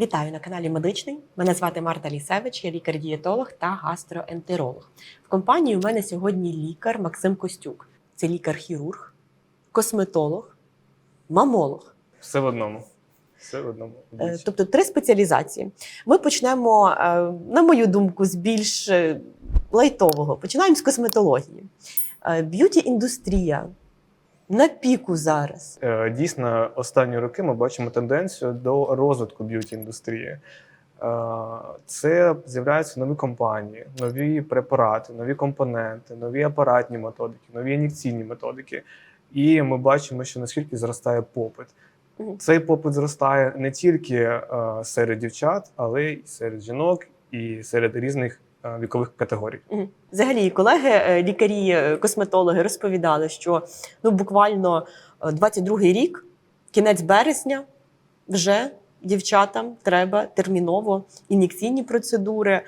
Вітаю на каналі Медичний. Мене звати Марта Лісевич, я лікар-дієтолог та гастроентеролог. В компанії у мене сьогодні лікар Максим Костюк. Це лікар-хірург, косметолог, мамолог. Все в одному. Все в одному. Е. Тобто три спеціалізації. Ми почнемо, е, на мою думку, з більш е, лайтового. Починаємо з косметології. Б'юті-індустрія на піку зараз. Е, Дійсно, останні роки ми бачимо тенденцію до розвитку б'юті-індустрії. Е, Це з'являються нові компанії, нові препарати, нові компоненти, нові апаратні методики, нові ін'єкційні методики. І ми бачимо, що наскільки зростає попит. Цей попит зростає не тільки е, серед дівчат, але й серед жінок і серед різних вікових категорій. Взагалі, колеги, е, лікарі, е, косметологи розповідали, що ну буквально е, 22-й рік, кінець березня, вже дівчатам треба терміново ін'єкційні процедури, е,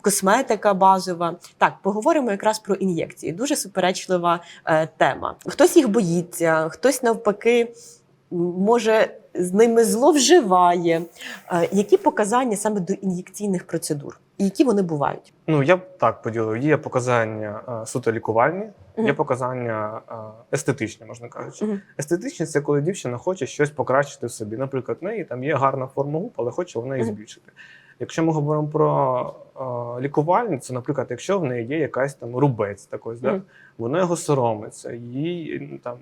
косметика базова. Так, поговоримо якраз про ін'єкції. Дуже суперечлива е, тема. Хтось їх боїться, хтось навпаки. Може, з ними зловживає. Е, Які показання саме до ін'єкційних процедур? І які вони бувають? Ну, я б так поділив. Є показання е, суто лікувальні, Мгм. є показання е, естетичні, можна кажучи. Мгм. Естетичні це коли дівчина хоче щось покращити в собі. Наприклад, в неї там є гарна форма губ, але хоче вона їх збільшити. Якщо ми говоримо про е, лікувальні, це, наприклад, якщо в неї є якась там рубець, такий, да? Мгм. вона його соромиться, їй там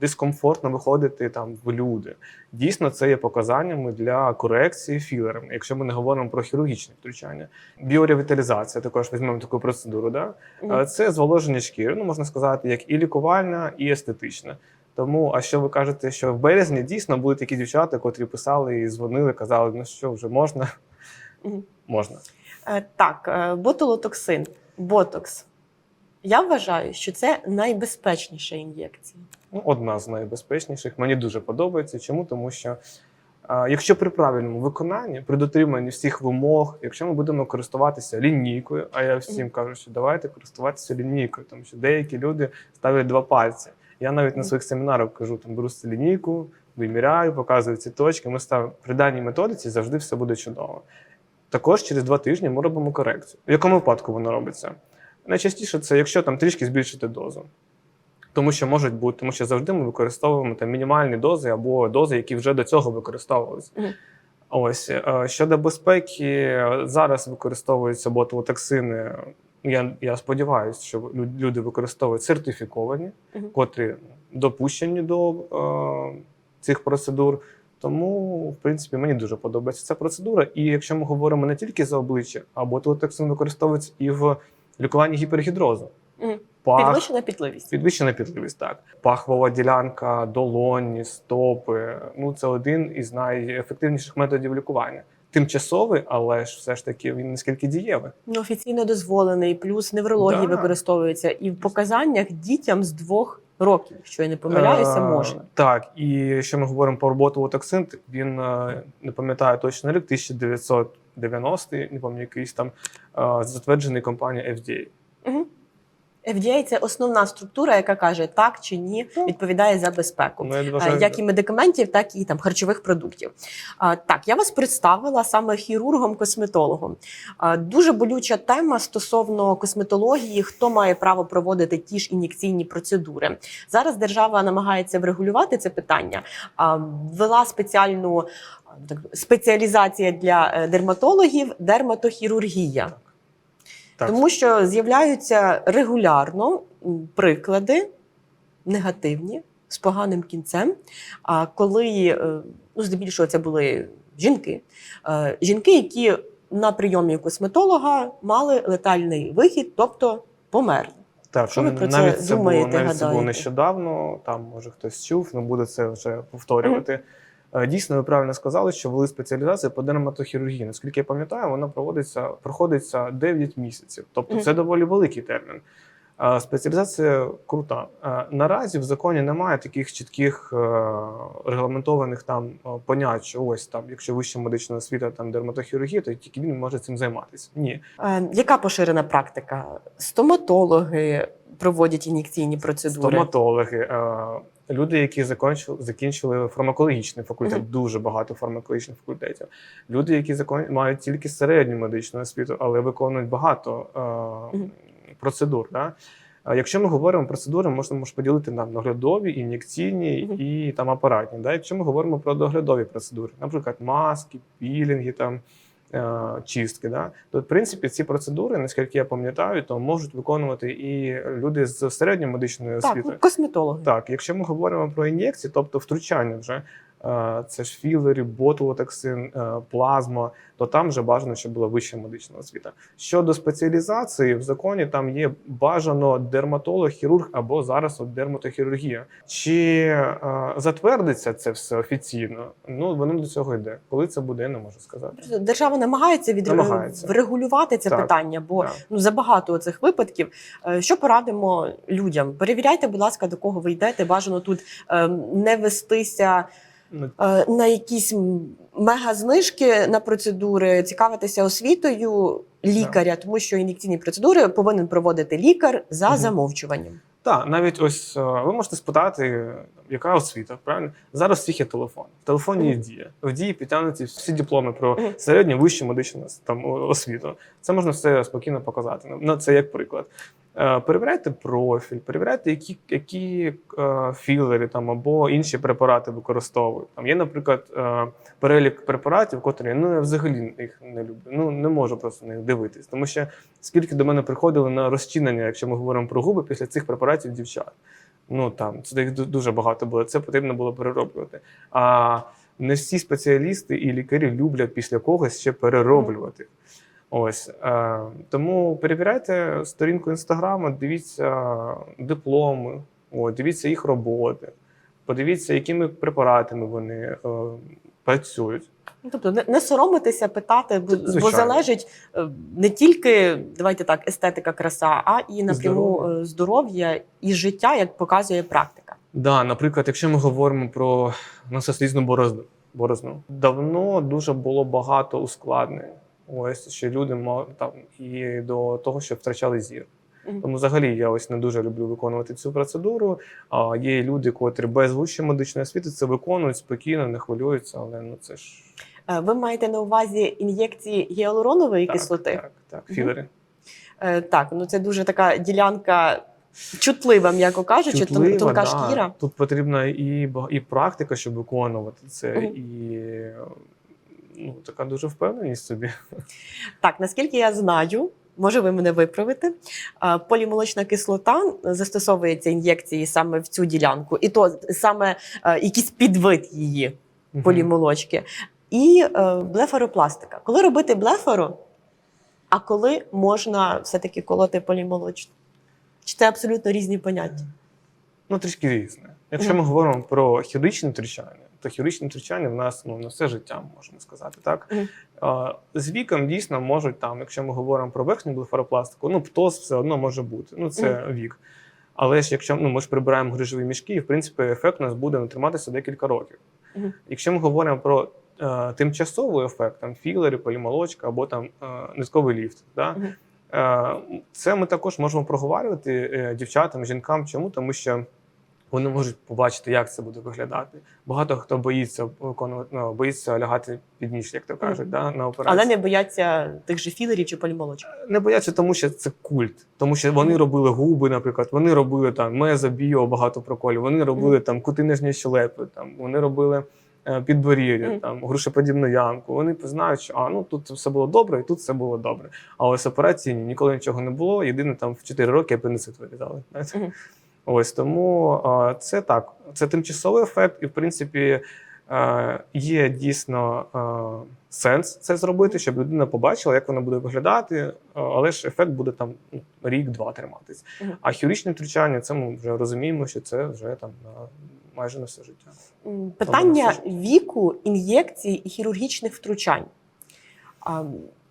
дискомфортно виходити там в люди. Дійсно, це є показаннями для корекції філерами, якщо ми не говоримо про хірургічне втручання. Біоревіталізація, також візьмемо таку процедуру. Да? Е, Це зволоження шкіри, ну можна сказати, як і лікувальна, і естетична. Тому, а що ви кажете, що в березні дійсно будуть такі дівчата, котрі писали і дзвонили, казали, ну що вже можна? Можна. Е, Так, е, ботулотоксин, ботокс. Я вважаю, що це найбезпечніша ін'єкція. Ну, одна з найбезпечніших. Мені дуже подобається. Чому? Тому що якщо при правильному виконанні, при дотриманні всіх вимог, якщо ми будемо користуватися лінійкою, а я всім кажу, що давайте користуватися лінійкою, тому що деякі люди ставлять два пальці. Я навіть на своїх семінарах кажу, там беру лінійку, виміряю, показую ці точки. Ми ставимо при даній методиці завжди все буде чудово. Також через два тижні ми робимо корекцію. В якому випадку воно робиться? Найчастіше це якщо там трішки збільшити дозу. Тому що можуть бути, тому що завжди ми використовуємо там мінімальні дози або дози, які вже до цього використовувалися. Мгм. Ось е, щодо безпеки, зараз використовуються ботулотоксини. Я, я сподіваюся, що люди використовують сертифіковані, Мгм. котрі допущені до е, цих процедур. Тому, в принципі, мені дуже подобається ця процедура. І якщо ми говоримо не тільки за обличчя, а ботулотоксин використовується і в лікуванні гіпергідрозу. Мгм. Пах, Підвищена пітливість. Підвищена пітливість, так. Пахвова ділянка, долоні, стопи. Ну, це один із найефективніших методів лікування. Тимчасовий, але ж все ж таки він наскільки дієвий. Ну, офіційно дозволений, плюс неврології Да. використовується. І в показаннях дітям з двох років, якщо я не помиляюся, Е, можна. Так, і якщо ми говоримо про роботу токсин, він е, не пам'ятаю точно рік, 1990, не пам'ятаю, якийсь там е, затверджений компанією FDA. Угу. FDA – це основна структура, яка каже так чи ні, Ну. відповідає за безпеку. Ну, я Е, вважаю, як і медикаментів, так і там харчових продуктів. Так, я вас представила саме хірургом-косметологом. Дуже болюча тема стосовно косметології, хто має право проводити ті ж ін'єкційні процедури. Зараз держава намагається врегулювати це питання. Ввела спеціальну спеціалізація для е, дерматологів дерматохірургія. Так. Тому що з'являються регулярно приклади негативні з поганим кінцем. А коли е, ну, здебільшого це були жінки, Е, жінки, які на прийомі косметолога мали летальний вихід, тобто померли. Так, Що ви про це навіть це було, думаєте, навіть це було нещодавно. Там може хтось чув, не буде це вже повторювати. Е, Дійсно, ви правильно сказали, що вели спеціалізацію по дерматохірургії. Наскільки я пам'ятаю, вона проводиться проходиться 9 місяців. Тобто це доволі великий термін. Е, Спеціалізація крута. Е, Наразі в законі немає таких чітких е, регламентованих там е, понять, що ось там, якщо вища медична освіта, там дерматохірургія, то тільки він може цим займатися. Ні, Е, Яка поширена практика? Стоматологи проводять ін'єкційні процедури. стоматологи. Люди, які закінчили, закінчили фармакологічний факультет, Мгм. дуже багато фармакологічних факультетів. Люди, які закон... мають тільки середню медичну освіту, але виконують багато е... Мгм. процедур. Да? Якщо ми говоримо про процедури, можна можна поділити на наглядові, ін'єкційні Мгм. і там апаратні. Да? Якщо ми говоримо про доглядові процедури, наприклад, маски, пілінги, там, чистки, да? то в принципі ці процедури, наскільки я пам'ятаю, то можуть виконувати і люди з середньою освіти. Так, косметологи. Так, якщо ми говоримо про ін'єкції, тобто втручання вже. Е, Це ж філери, ботулотоксин, е, плазма, то там вже бажано, щоб була вища медична освіта. Щодо спеціалізації, в законі там є бажано дерматолог, хірург або зараз от дерматохірургія. Чи е, затвердиться це все офіційно? Ну воно до цього йде. Коли це буде, я не можу сказати. Держава намагається, від... Врегулювати це Так. питання, бо Да. ну забагато цих випадків. Що порадимо людям? Перевіряйте, будь ласка, до кого ви йдете. Бажано тут е, не вестися на якісь мегазнижки на процедури, цікавитися освітою лікаря, тому що ін'єкційні процедури повинен проводити лікар за замовчуванням. Так, навіть ось е, ви можете спитати, яка освіта, правильно? Зараз всіх є телефон. В телефоні є дія. В дії підтягнуті всі дипломи про середню, вищу медичну там, освіту. Це можна все спокійно показати. Ну, це як приклад. Е, Перевіряйте профіль, перевіряйте, які, які е, філери там, або інші препарати використовують. Там є, наприклад, е, перелік препаратів, котрі ну, я взагалі їх не люблю. Ну, не можу просто на них дивитись. Тому що скільки до мене приходили на розчинення, якщо ми говоримо про губи, після цих препаратів дівчат. Ну там це їх дуже багато було. Це потрібно було перероблювати. А не всі спеціалісти і лікарі люблять після когось ще перероблювати. Ось е, тому перевіряйте сторінку інстаграму, дивіться дипломи, о, дивіться їх роботи, подивіться, якими препаратами вони е, працюють. Ну, Тобто не, не соромитися питати, бо, бо залежить е, не тільки давайте так, естетика, краса, а і напряму Здоров'я. е, здоров'я і життя, як показує практика. Да, наприклад, якщо ми говоримо про насослізну борозну, борозну, давно дуже було багато ускладнень. Ось що люди мали там і до того, що втрачали зір. Тому взагалі я ось не дуже люблю виконувати цю процедуру. А є люди, котрі без вищої медичної освіти це виконують спокійно, не хвилюються, але ну це ж Е, Ви маєте на увазі ін'єкції гіалуронової так, кислоти? Так, так, філери. Е, Так, ну це дуже така ділянка чутлива, м'яко кажучи, Чутлива, тонка да. шкіра. Тут потрібна і, і практика, щоб виконувати це, Мгм. і ну, така дуже впевненість собі. Так, наскільки я знаю, може ви мене виправите. Полімолочна кислота застосовується ін'єкції саме в цю ділянку, і то саме е, якийсь підвид її полімолочки. І е, блефаропластика. Коли робити блефаро, а коли можна все-таки колоти полімолочну? Чи це абсолютно різні поняття? Ну, трішки різне. Якщо ми говоримо про хірургічне втручання, то хірургічне втручання в нас ну, на все життя, можна сказати. Так? З віком дійсно можуть там, якщо ми говоримо про верхню блефаропластику, ну птоз все одно може бути. Ну, це вік. Але ж якщо ну, ми ж прибираємо грижові мішки, і в принципі ефект у нас буде триматися декілька років. Якщо ми говоримо про е, тимчасовий ефект, там філери, полімолочка або там е, низковий ліфт, да? Е, Це ми також можемо проговорювати е, дівчатам, жінкам. Чому? Тому що вони можуть побачити, як це буде виглядати. Багато хто боїться виконувати, ну, боїться лягати під ніж, як то кажуть, да, на операцію. Але не бояться тих же філерів чи полімолочок. не бояться, тому що це культ. Тому що вони робили губи, наприклад, вони робили там мезо, біо, багато проколів, вони робили там кути нижньої щелепи, там вони робили е, підборіддя, Мгм. там грушеподібну ямку. Вони знають, що а ну тут все було добре, і тут все було добре. А ось операції ні, ніколи нічого не було. Єдине там в 4 роки апендицит вирізали. знаєте. Мгм. Ось тому це так. Це тимчасовий ефект, і в принципі є дійсно сенс це зробити, щоб людина побачила, як вона буде виглядати, але ж ефект буде там ну, рік-два триматись. А хірургічне втручання, це ми вже розуміємо, що це вже там на майже на все життя. Питання все віку, ін'єкцій і хірургічних втручань.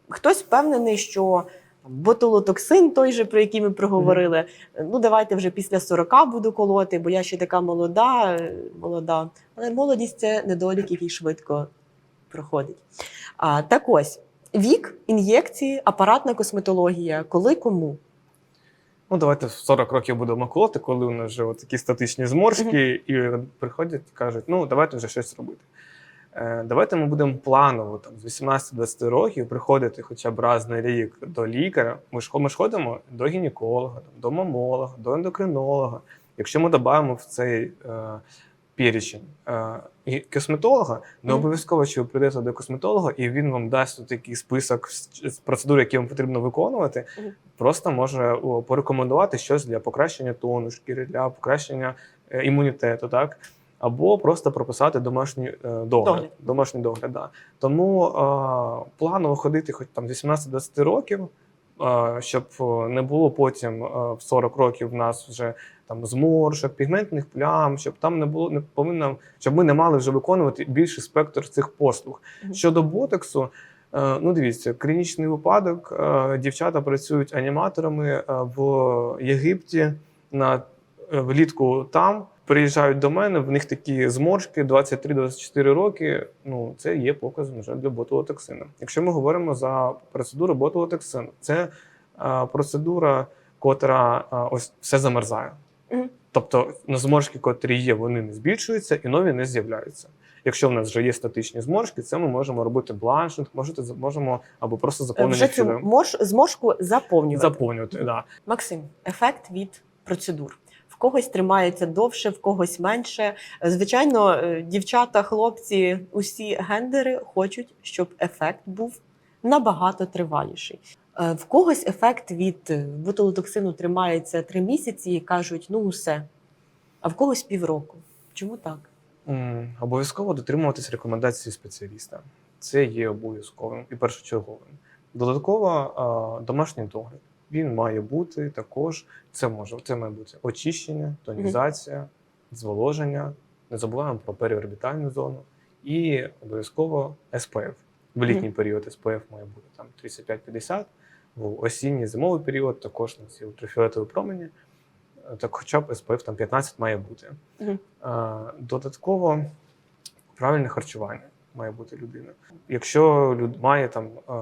Хтось впевнений, що ботулотоксин, той же, про який ми проговорили, ну давайте вже після 40 буду колоти, бо я ще така молода, молода. Але молодість це недолік, який швидко проходить. А, так ось, вік, ін'єкції, апаратна косметологія, коли кому? ну давайте в 40 років будемо колоти, коли у нас вже такі статичні зморшки, і приходять і кажуть, ну давайте вже щось робити. Е, Давайте ми будемо планово там, з 18-20 років приходити хоча б раз на рік до лікаря. Ми ж, ми ж ходимо до гінеколога, там, до мамолога, до ендокринолога. Якщо ми додаємо в цей е, перечень е, косметолога, не обов'язково, що ви прийдете до косметолога, і він вам дасть такий список процедур, які вам потрібно виконувати. Просто може порекомендувати щось для покращення тону шкіри, для покращення е, імунітету, так? Або просто прописати домашній е, догляд. Догляд. Домашній догляд, да. Тому е, планово ходити хоч там з 18-20 років, е, щоб не було потім е, в 40 років в нас вже там зморшок, пігментних плям, щоб там не було не повинно, щоб ми не мали вже виконувати більший спектр цих послуг. Мгм. Щодо ботоксу, е, ну дивіться, клінічний випадок. е, Дівчата працюють аніматорами в Єгипті на влітку там. Приїжджають до мене, в них такі зморшки 23-24 роки. Ну, це є показом вже для ботулотоксину. Якщо ми говоримо за процедуру ботулотоксину, це е, процедура, котра е, ось все замерзає. Мгм. Тобто на зморшки, котрі є, вони не збільшуються і нові не з'являються. Якщо в нас вже є статичні зморшки, це ми можемо робити бланшинг, можете можемо або просто Е, Вже цю морж, зморшку заповнювати. заповнювати. Да. Максим, ефект від процедур. В когось тримається довше, в когось менше. Звичайно, е, дівчата, хлопці, усі гендери хочуть, щоб ефект був набагато триваліший. Е, В когось ефект від е, ботулотоксину тримається три місяці і кажуть, ну усе. А в когось півроку. Чому так? Обов'язково дотримуватись рекомендацій спеціаліста. Це є обов'язковим і першочерговим. Додатково домашній догляд. Він має бути також. Це може це має бути очищення, тонізація, зволоження. Не забуваємо про періорбітальну зону і обов'язково СПФ. В літній період СПФ має бути там 35-50, в осінній зимовий період також нас є ультрафіолетові промені. Е, Так, хоча б СПФ там 15 має бути. Е, Додатково правильне харчування має бути людина. Якщо люд має там е,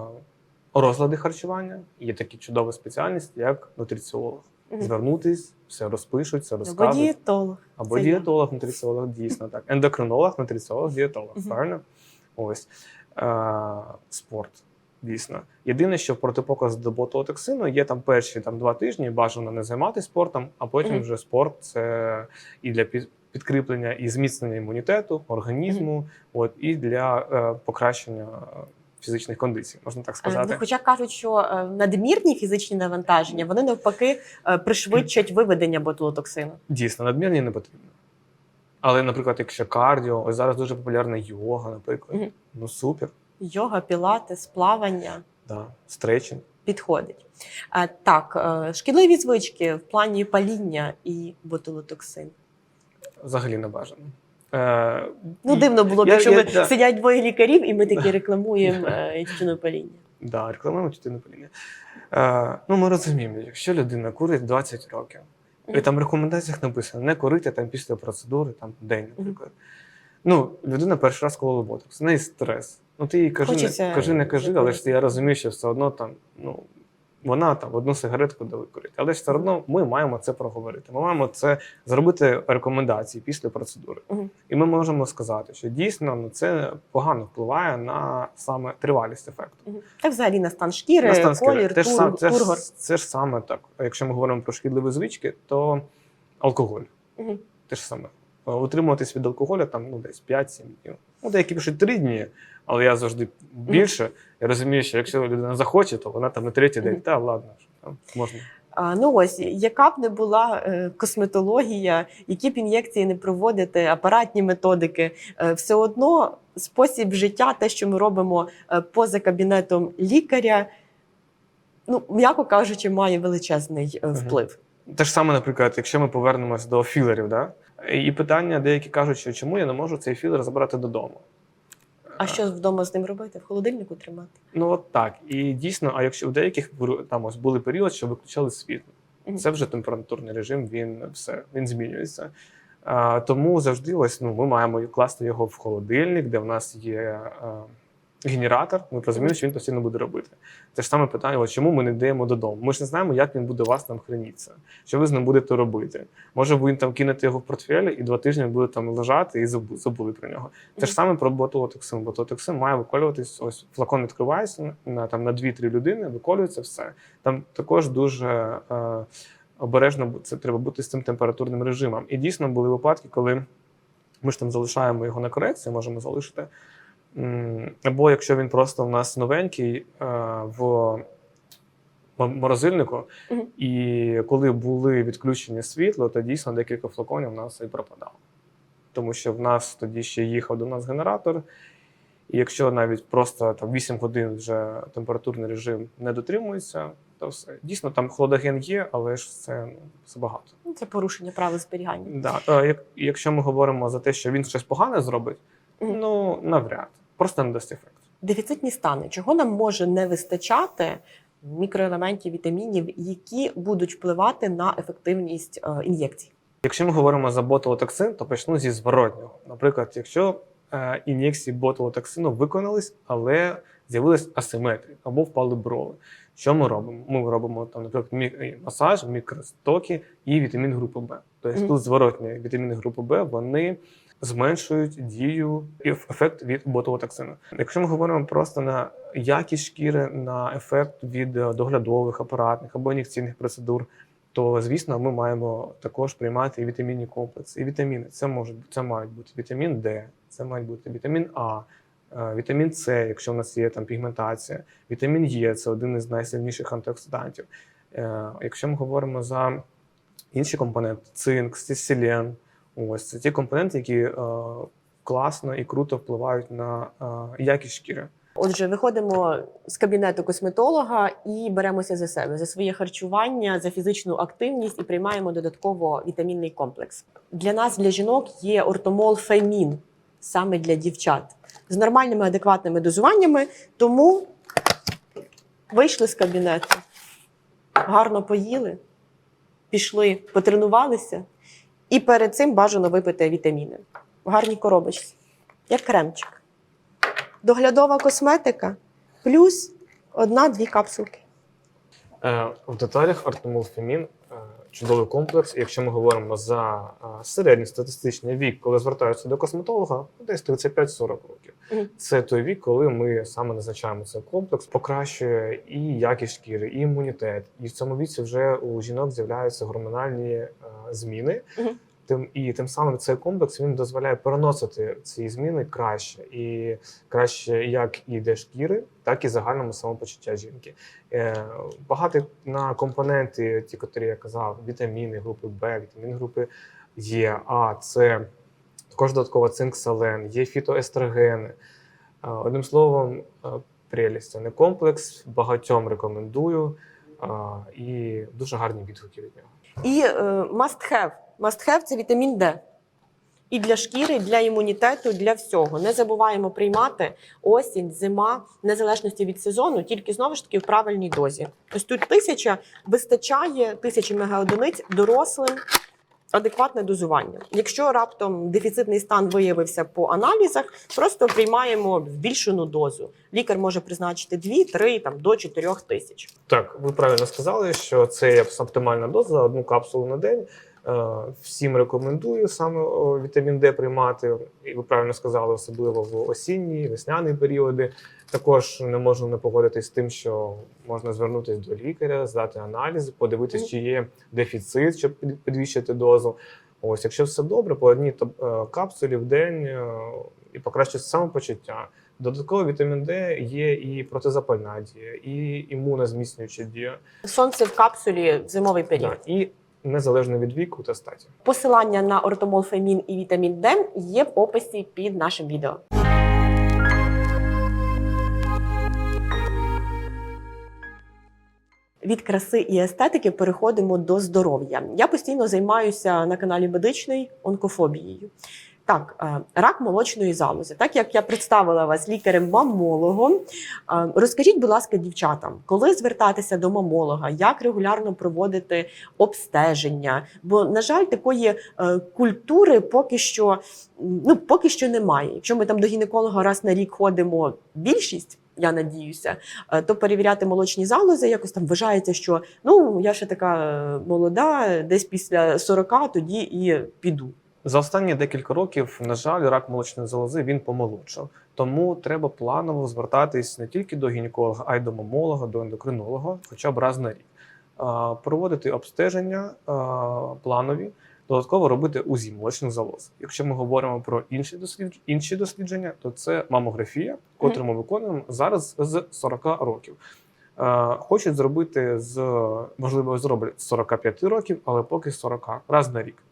розлади харчування, є такі чудові спеціальності, як нутриціолог. Звернутись, все розпишуть, все Або дієтолог. Або Це дієтолог, нутриціолог, дійсно так. Ендокринолог, нутриціолог, дієтолог. Правильно? Ось. Е, спорт. Дійсно. Єдине, що протипоказ до ботулотоксину є там перші там, два тижні, бажано не займатися спортом, а потім Мгм. вже спорт це і для підкріплення і зміцнення імунітету, організму, от, і для е, покращення е, фізичних кондицій, можна так Е, сказати. ну, Хоча кажуть, що е, надмірні фізичні навантаження вони навпаки е, пришвидшать виведення ботулотоксину. Дійсно, надмірні не потрібно. Але, наприклад, якщо кардіо, ось зараз дуже популярна йога, наприклад. Мгм. Ну супер, Йога, пілатес, плавання да. стретчинг. підходить. Е, Так, шкідливі звички в плані паління і ботулотоксин. взагалі не бажано. Е, Ну, дивно було б, я- якщо я- ми да. сидять двоє лікарів, і ми такі рекламуємо е, тютюнопаління. Да, рекламуємо тютюнопаління. Е, ну, ми розуміємо, якщо людина курить 20 років, і там в рекомендаціях написано не курити там після процедури там день, наприклад. Ну, людина перший раз колола ботокс, в неї стрес. Ну, ти їй кажи, Хочеться не, кажи, не кажи, але ж я розумію, що все одно там, ну, вона там одну сигаретку дали курити. Але ж все одно ми маємо це проговорити. Ми маємо це зробити рекомендації після процедури. Мгм. І ми можемо сказати, що дійсно ну, це погано впливає на саме тривалість ефекту. Мгм. Та взагалі на стан шкіри, На стан шкіри. колір, Те тур, сам- це, ж, це ж саме так. Якщо ми говоримо про шкідливі звички, то алкоголь. Мгм. Те ж саме. Е, Утримуватись від алкоголю там ну, десь 5-7 днів. Ну, деякі пишуть 3 дні, але я завжди більше. Я розумію, що якщо людина захоче, то вона там на третій день, та ладно, там можна. А, Ну ось, яка б не була е, косметологія, які б ін'єкції не проводити, апаратні методики, е, все одно спосіб життя, те, що ми робимо е, поза кабінетом лікаря, ну, м'яко кажучи, має величезний е, вплив. Те ж саме, наприклад, якщо ми повернемось до філерів, да? і питання, деякі кажуть, що чому я не можу цей філер забрати додому. А що вдома з ним робити? В холодильнику тримати? Ну от так. І дійсно, а якщо у деяких там ось були період, що виключали світло, це вже температурний режим, він все він змінюється. А, тому завжди ось ну ми маємо класти його в холодильник, де в нас є а, генератор, ми розуміємо, що він постійно буде робити. Це ж саме питання, от чому ми не йдемо додому. Ми ж не знаємо, як він буде у вас там хранитися, що ви з ним будете робити. Може, ви там кинете його в портфель і два тижні буде там лежати і забули про нього. Це ж саме про ботулотоксин. Ботулотоксин має виколюватись. Ось флакон відкривається на там на 2-3 людини, виколюється все. Там також дуже е, обережно це треба бути з цим температурним режимом. І дійсно були випадки, коли ми ж там залишаємо його на корекцію, можемо залишити. Або якщо він просто в нас новенький е, в морозильнику, і коли були відключені світло, то дійсно декілька флаконів у нас і пропадало. Тому що в нас тоді ще їхав до нас генератор, і якщо навіть просто там 8 годин вже температурний режим не дотримується, то все. Дійсно, там хладоген є, але ж це ну, забагато. Ну, Це порушення правил зберігання. Да. е, Як, якщо ми говоримо за те, що він щось погане зробить, Мгм. ну навряд. Просто не дасть ефект. Дефіцитні стани. Чого нам може не вистачати мікроелементів, вітамінів, які будуть впливати на ефективність е, ін'єкцій? Якщо ми говоримо за ботулотоксин, то почну зі зворотнього. Наприклад, якщо е, ін'єкції ботулотоксину виконались, але з'явилась асиметрія або впали брови. Що ми робимо? Ми робимо там, наприклад, мі- масаж, мікростоки і вітамін групи Б. Тобто Мгм. тут зворотні вітаміни групи Б вони зменшують дію і ефект від ботулотоксину. Якщо ми говоримо просто на якість шкіри, на ефект від е, доглядових, апаратних або ін'єкційних процедур, то звісно ми маємо також приймати і вітамінні комплекси. І вітаміни це можуть це мають бути вітамін Д, це мають бути вітамін А, е, вітамін С, якщо в нас є там пігментація, вітамін Е це один із найсильніших антиоксидантів. Е, Якщо ми говоримо за інші компоненти, цинк, селен, ось це ті компоненти, які е, класно і круто впливають на е, якість шкіри. Отже, виходимо з кабінету косметолога і беремося за себе, за своє харчування, за фізичну активність і приймаємо додатково вітамінний комплекс. Для нас, для жінок, є ортомол фемін саме для дівчат з нормальними адекватними дозуваннями. Тому вийшли з кабінету, гарно поїли, пішли, потренувалися, і перед цим бажано випити вітаміни. В гарній коробочці, як кремчик. Доглядова косметика плюс одна-дві капсулки. Е, В деталях артемолфемін чудовий комплекс. Якщо ми говоримо за середній статистичний вік, коли звертаються до косметолога, ну, десь 35-40 років. Це той вік, коли ми саме назначаємо цей комплекс, покращує і якість шкіри, і імунітет. І в цьому віці вже у жінок з'являються гормональні зміни. Тим і тим самим цей комплекс він дозволяє переносити ці зміни краще і краще як і для шкіри, так і загальному самопочуття жінки. Е, багато на компоненти, ті, котрі я казав, вітаміни групи Б, вітаміни групи Е, А, С, також додатково цинк, селен, є фітоестрогени. Е, одним словом, е, прелість. Це не комплекс, багатьом рекомендую е, і дуже гарні відгуки від нього. І е, must have. Must have – це вітамін Д. І для шкіри, і для імунітету, для всього. Не забуваємо приймати осінь, зима, в незалежності від сезону, тільки знову ж таки в правильній дозі. Ось тут тисяча вистачає тисячі мегаодиниць дорослим. Адекватне дозування. Якщо раптом дефіцитний стан виявився по аналізах, просто приймаємо збільшену дозу. Лікар може призначити 2-3 там до 4 тисяч. Так, ви правильно сказали, що це оптимальна доза, одну капсулу на день. Е, Всім рекомендую саме вітамін Д приймати. І ви правильно сказали, особливо в осінні, весняні періоди. Також не можна не погодитись з тим, що можна звернутися до лікаря, здати аналізи, подивитись, чи є дефіцит, щоб підвищити дозу. Ось, якщо все добре, по одній е, капсулі в день е, і покращить самопочуття. Додатково вітамін Д є і протизапальна дія, і імунозміцнююча дія, Сонце в капсулі в зимовий період. да, і незалежно від віку та статі. Посилання на ортомол фемін і вітамін Д є в описі під нашим відео. Від краси і естетики переходимо до здоров'я. Я постійно займаюся на каналі медичний онкофобією. Так, е, рак молочної залози. Так як я представила вас лікарем-мамологом, е, розкажіть, будь ласка, дівчатам, коли звертатися до мамолога, як регулярно проводити обстеження? Бо, на жаль, такої е, культури поки що, ну, поки що немає. Якщо ми там до гінеколога раз на рік ходимо більшість. Я надіюся, то перевіряти молочні залози якось там вважається, що ну я ще така молода, десь після 40 тоді і піду. За останні декілька років, на жаль, рак молочної залози він помолодшав. Тому треба планово звертатись не тільки до гінеколога, а й до мамолога, до ендокринолога, хоча б раз на рік. Проводити обстеження планові, додатково робити УЗІ молочних залоз. Якщо ми говоримо про інші дослідження, інші дослідження, то це мамографія, котру ми виконуємо зараз з 40 років. Хочуть зробити з можливо зроблять з 45 років, але поки з 40 раз на рік.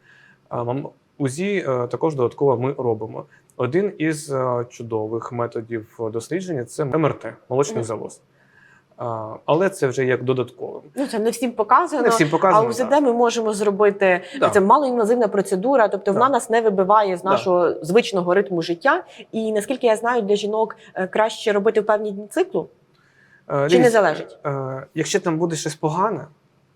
УЗІ е, також додатково ми робимо. Один із е, чудових методів дослідження це МРТ молочних Мгм. залоз. Е, Але це вже як додаткове. Ну це не всім показано. Не всім А. УЗД так. ми можемо зробити Да. це малоінвазивна процедура, тобто вона нас не вибиває з Да. нашого звичного ритму життя. І наскільки я знаю, для жінок е, краще робити в певні дні циклу, Е, чи не залежить? е, Якщо там буде щось погане,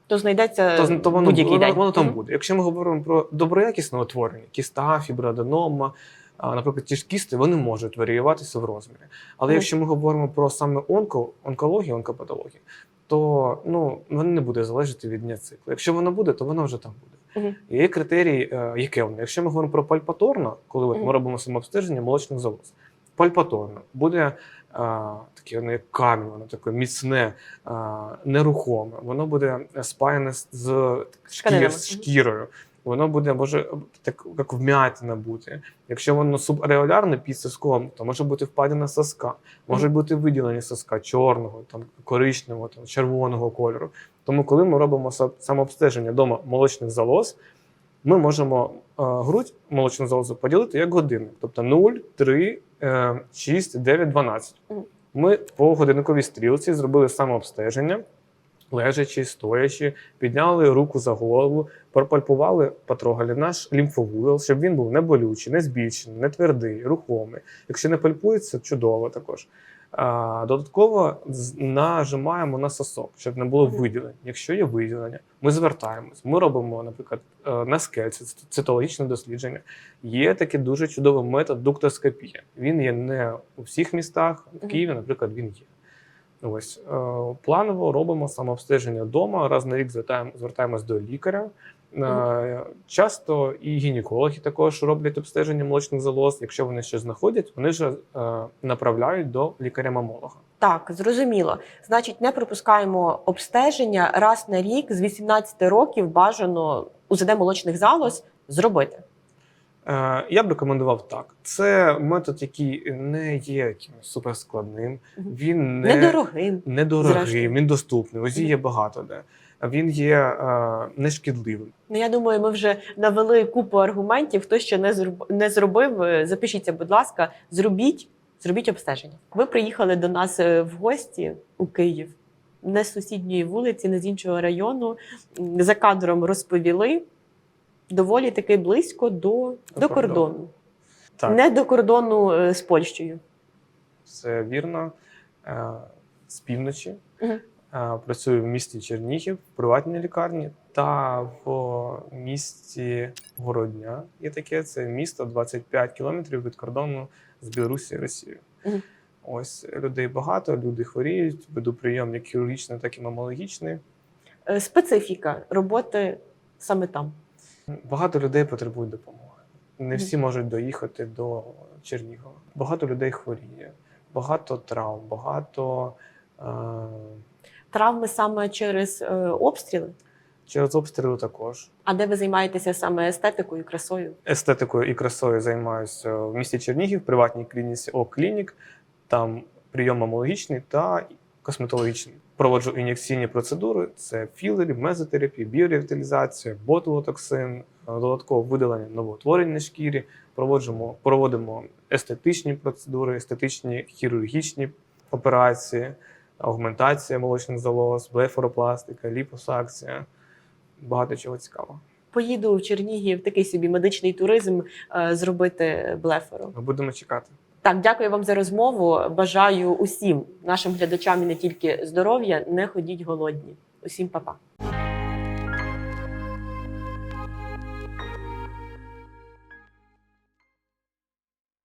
То знайдеться то, то воно, будь-який воно, день. воно там буде. Якщо ми говоримо про доброякісне утворення, кіста, фіброаденома, а, наприклад, ті ж кісти, вони можуть варіюватися в розмірі. Але Мгм. якщо ми говоримо про саме онко, онкологію, онкопатологію, то ну, воно не буде залежати від дня циклу. Якщо воно буде, то воно вже там буде. Мгм. Є критерії, е, яке воно. Якщо ми говоримо про пальпаторно, коли от ми робимо самообстеження молочних залоз, пальпаторно буде таке воно як камінь, воно таке міцне, а, нерухоме. Воно буде спаяне з- шкір, з шкірою. Воно буде може так як вм'ятина бути. Якщо воно субареолярне під соском, то може бути впадина соска, можуть бути виділення соска чорного, там коричневого, там червоного кольору. Тому, коли ми робимо самообстеження дома молочних залоз, ми можемо грудь молочну залозу поділити як годинник, тобто 0, 3, е, 6, 9, 12. Ми по годинниковій стрілці зробили самообстеження, лежачи, стоячи, підняли руку за голову, пропальпували, потрогали наш лімфовузол, щоб він був не болючий, не збільшений, не твердий, рухомий. Якщо не пальпується, чудово також. Додатково нажимаємо на сосок, щоб не було виділень. Якщо є виділення, ми звертаємось. Ми робимо, наприклад, е, на скельці цитологічне дослідження. Є такий дуже чудовий метод дуктоскопія. Він є не у всіх містах. В Києві, наприклад, він є. Ось е, планово робимо самообстеження вдома. Раз на рік звертаємо, звертаємось до лікаря. Е, Часто і гінекологи також роблять обстеження молочних залоз. Якщо вони щось знаходять, вони вже е, направляють до лікаря-мамолога. Так, зрозуміло. Значить, не пропускаємо обстеження раз на рік з 18 років бажано УЗД молочних залоз зробити. Е, Я б рекомендував так. Це метод, який не є суперскладним. Він не Недорогим. недорогий, Зрештою. він доступний. Узі є багато де. Він є е, нешкідливим. Ну, я думаю, ми вже навели купу аргументів. Хто ще не зроб... не зробив, е, запишіться, будь ласка, зробіть, зробіть обстеження. Ви приїхали до нас е, в гості у Київ, не з сусідньої вулиці, не з іншого району. За кадром розповіли доволі таки близько до, до, кордону. кордону. Так, Не до кордону е, з Польщею. це вірно. З півночі. Мгм. Працюю в місті Чернігів, в приватній лікарні та в місті Городня. Є таке це місто 25 кілометрів від кордону з Білорусі і Росією. Мгм. Ось людей багато, люди хворіють, веду прийом як хірургічний, так і мамологічний. Е, Специфіка роботи саме там. Багато людей потребують допомоги. Не всі можуть доїхати до Чернігова. Багато людей хворіє, багато травм, багато е, Травми саме через е, обстріли. через обстріли також. А де ви займаєтеся саме естетикою, красою? Естетикою і красою займаюся в місті Чернігів, в приватній клініці О-Клінік. Там прийом мамологічний та косметологічний. Проводжу ін'єкційні процедури: це філери, мезотерапія, біоревіталізація, ботулотоксин, е, додаткове видалення новоутворень на шкірі. Проводжимо, проводимо естетичні процедури, естетичні хірургічні операції, аугментація молочних залоз, блефоропластика, ліпосакція. Багато чого цікавого. поїду в Чернігів, такий собі медичний туризм е, зробити блефору. Ми будемо чекати. Так, дякую вам за розмову. Бажаю усім нашим глядачам і не тільки здоров'я. Не ходіть голодні. Усім па-па.